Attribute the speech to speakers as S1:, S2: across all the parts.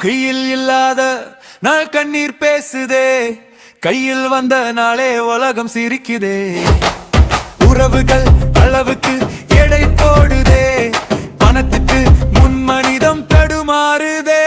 S1: கையில் இல்லாத நாள் கண்ணீர் பேசுதே. கையில் வந்த நாளே உலகம் சிரிக்குதே. கனவுகள் அளவுக்கு எடை போடுதே. பணத்துக்கு முன் மனிதம் தடுமாறுதே.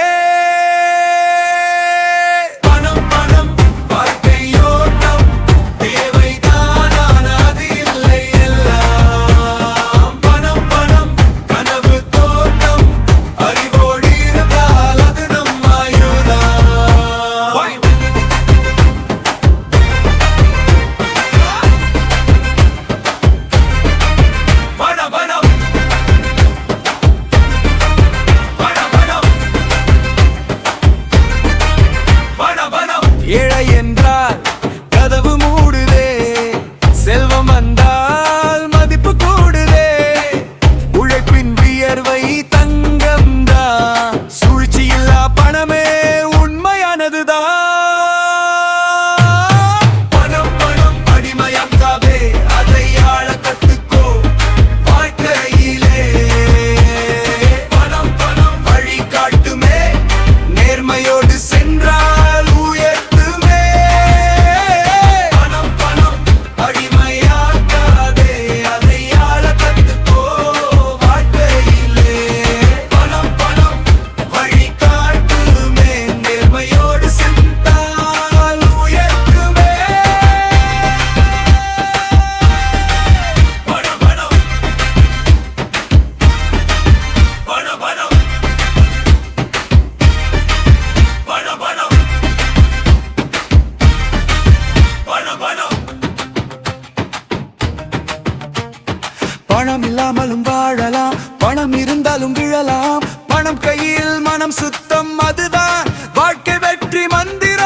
S1: பணம் இல்லாமலும் வாழலாம். பணம் இருந்தாலும் விழலாம். பணம் கையில் மனம் சுத்தம் அதுதான். வாழ்க்கை வெற்றி மந்திரம்.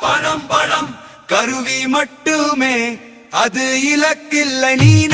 S2: பணம் பணம்.
S1: கருவி மட்டுமே. அது இலக்கில்லை நீ